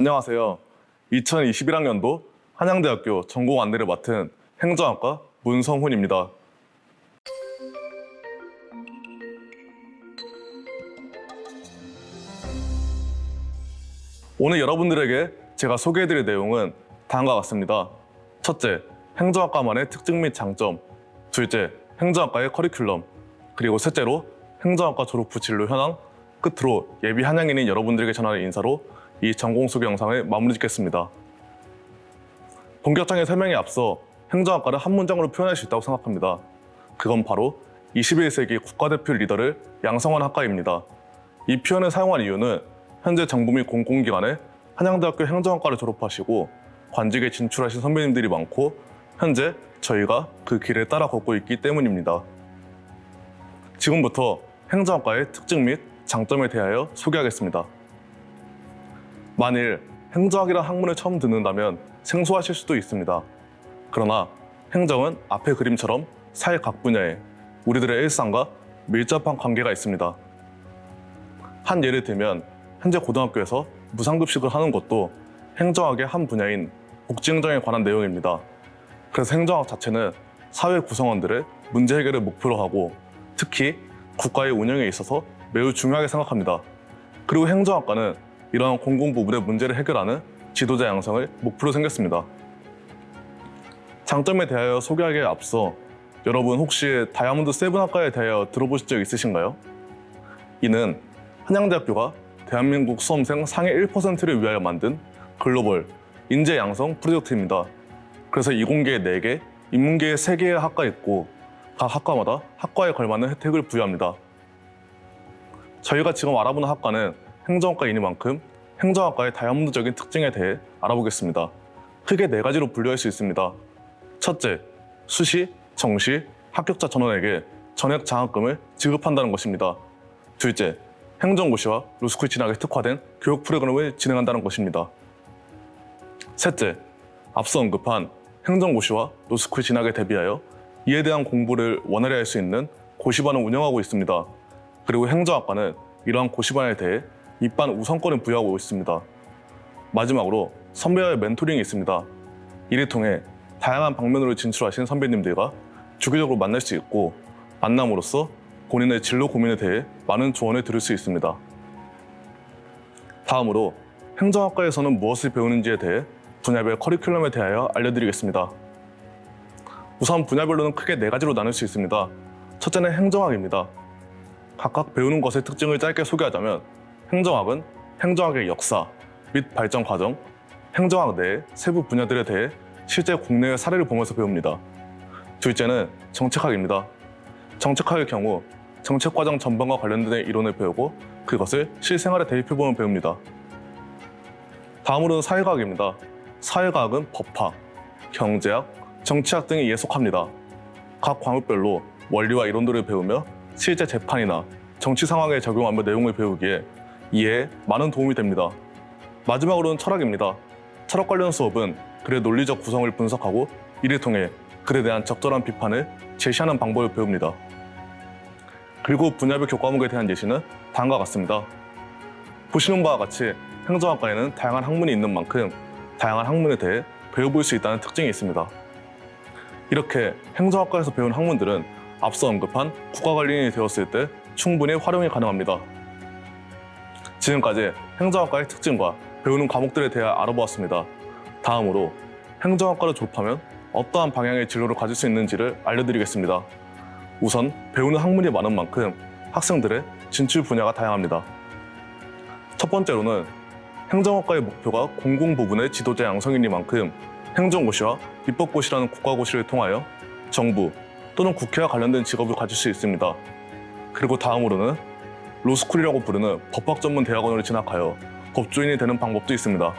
안녕하세요. 2021학년도 한양대학교 전공 안내를 맡은 행정학과 문성훈입니다. 오늘 여러분들에게 제가 소개해드릴 내용은 다음과 같습니다. 첫째, 행정학과만의 특징 및 장점. 둘째, 행정학과의 커리큘럼. 그리고 셋째로 행정학과 졸업 후 진로 현황. 끝으로 예비 한양인인 여러분들에게 전하는 인사로 이 전공 소개 영상을 마무리 짓겠습니다. 본격적인 설명에 앞서 행정학과를 한 문장으로 표현할 수 있다고 생각합니다. 그건 바로 21세기 국가대표 리더를 양성한 학과입니다. 이 표현을 사용한 이유는 현재 정부 및 공공기관에 한양대학교 행정학과를 졸업하시고 관직에 진출하신 선배님들이 많고 현재 저희가 그 길을 따라 걷고 있기 때문입니다. 지금부터 행정학과의 특징 및 장점에 대하여 소개하겠습니다. 만일 행정학이란 학문을 처음 듣는다면 생소하실 수도 있습니다. 그러나 행정은 앞의 그림처럼 사회 각 분야에 우리들의 일상과 밀접한 관계가 있습니다. 한 예를 들면 현재 고등학교에서 무상급식을 하는 것도 행정학의 한 분야인 복지행정에 관한 내용입니다. 그래서 행정학 자체는 사회 구성원들의 문제 해결을 목표로 하고 특히 국가의 운영에 있어서 매우 중요하게 생각합니다. 그리고 행정학과는 이러한 공공 부분의 문제를 해결하는 지도자 양성을 목표로 생겼습니다. 장점에 대하여 소개하기에 앞서 여러분 혹시 다이아몬드 세븐 학과에 대하여 들어보신 적 있으신가요? 이는 한양대학교가 대한민국 수험생 상위 1%를 위하여 만든 글로벌 인재 양성 프로젝트입니다. 그래서 이공계에 4개, 인문계에 3개의 학과 있고 각 학과마다 학과에 걸맞는 혜택을 부여합니다. 저희가 지금 알아보는 학과는 행정학과이니만큼 행정학과의 다이아몬드적인 특징에 대해 알아보겠습니다. 크게 네 가지로 분류할 수 있습니다. 첫째, 수시, 정시, 합격자 전원에게 전액 장학금을 지급한다는 것입니다. 둘째, 행정고시와 로스쿨 진학에 특화된 교육 프로그램을 진행한다는 것입니다. 셋째, 앞서 언급한 행정고시와 로스쿨 진학에 대비하여 이에 대한 공부를 원활히 할 수 있는 고시반을 운영하고 있습니다. 그리고 행정학과는 이러한 고시반에 대해 입반 우선권을 부여하고 있습니다. 마지막으로 선배와의 멘토링이 있습니다. 이를 통해 다양한 방면으로 진출하신 선배님들과 주기적으로 만날 수 있고 만남으로써 본인의 진로 고민에 대해 많은 조언을 들을 수 있습니다. 다음으로 행정학과에서는 무엇을 배우는지에 대해 분야별 커리큘럼에 대하여 알려드리겠습니다. 우선 분야별로는 크게 네 가지로 나눌 수 있습니다. 첫째는 행정학입니다. 각각 배우는 것의 특징을 짧게 소개하자면 행정학은 행정학의 역사 및 발전 과정, 행정학 내 세부 분야들에 대해 실제 국내의 사례를 보면서 배웁니다. 둘째는 정책학입니다. 정책학의 경우 정책 과정 전반과 관련된 이론을 배우고 그것을 실생활에 대입해보면 배웁니다. 다음으로는 사회과학입니다. 사회과학은 법학, 경제학, 정치학 등에 이에 속합니다. 각 과목별로 원리와 이론들을 배우며 실제 재판이나 정치 상황에 적용하며 내용을 배우기에 이해에 많은 도움이 됩니다. 마지막으로는 철학입니다. 철학 관련 수업은 글의 논리적 구성을 분석하고 이를 통해 글에 대한 적절한 비판을 제시하는 방법을 배웁니다. 그리고 분야별 교과목에 대한 예시는 다음과 같습니다. 보시는 바와 같이 행정학과에는 다양한 학문이 있는 만큼 다양한 학문에 대해 배워볼 수 있다는 특징이 있습니다. 이렇게 행정학과에서 배운 학문들은 앞서 언급한 국가관리인이 되었을 때 충분히 활용이 가능합니다. 지금까지 행정학과의 특징과 배우는 과목들에 대해 알아보았습니다. 다음으로 행정학과를 졸업하면 어떠한 방향의 진로를 가질 수 있는지를 알려드리겠습니다. 우선 배우는 학문이 많은 만큼 학생들의 진출 분야가 다양합니다. 첫 번째로는 행정학과의 목표가 공공 부분의 지도자 양성이니만큼 행정고시와 입법고시라는 국가고시를 통하여 정부 또는 국회와 관련된 직업을 가질 수 있습니다. 그리고 다음으로는 로스쿨이라고 부르는 법학 전문 대학원을 진학하여 법조인이 되는 방법도 있습니다.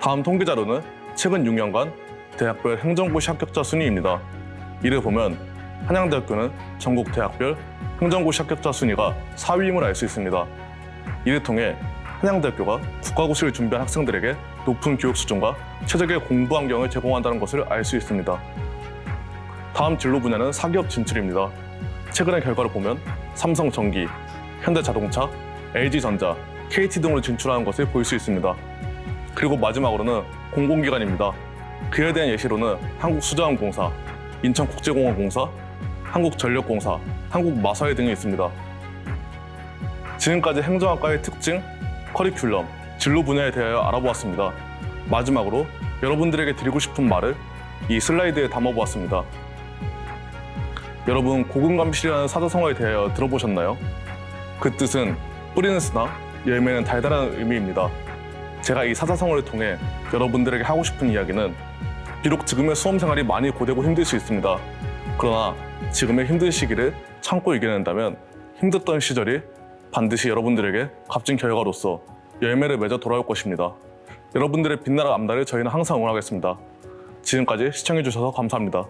다음 통계자료는 최근 6년간 대학별 행정고시 합격자 순위입니다. 이를 보면 한양대학교는 전국 대학별 행정고시 합격자 순위가 4위임을 알 수 있습니다. 이를 통해 한양대학교가 국가고시를 준비한 학생들에게 높은 교육 수준과 최적의 공부 환경을 제공한다는 것을 알 수 있습니다. 다음 진로 분야는 사기업 진출입니다. 최근의 결과를 보면 삼성전기, 현대자동차, LG전자, KT 등으로 진출하는 것을 볼 수 있습니다. 그리고 마지막으로는 공공기관입니다. 그에 대한 예시로는 한국수자원공사, 인천국제공항공사, 한국전력공사, 한국마사회 등이 있습니다. 지금까지 행정학과의 특징, 커리큘럼, 진로 분야에 대하여 알아보았습니다. 마지막으로 여러분들에게 드리고 싶은 말을 이 슬라이드에 담아보았습니다. 여러분 고군감실이라는 사자성어에 대하여 들어보셨나요? 그 뜻은 뿌리는 쓰나 열매는 달달한 의미입니다. 제가 이 사자성어를 통해 여러분들에게 하고 싶은 이야기는 비록 지금의 수험 생활이 많이 고되고 힘들 수 있습니다. 그러나 지금의 힘든 시기를 참고 이겨낸다면 힘들던 시절이 반드시 여러분들에게 값진 결과로서 열매를 맺어 돌아올 것입니다. 여러분들의 빛나는 앞날을 저희는 항상 응원하겠습니다. 지금까지 시청해주셔서 감사합니다.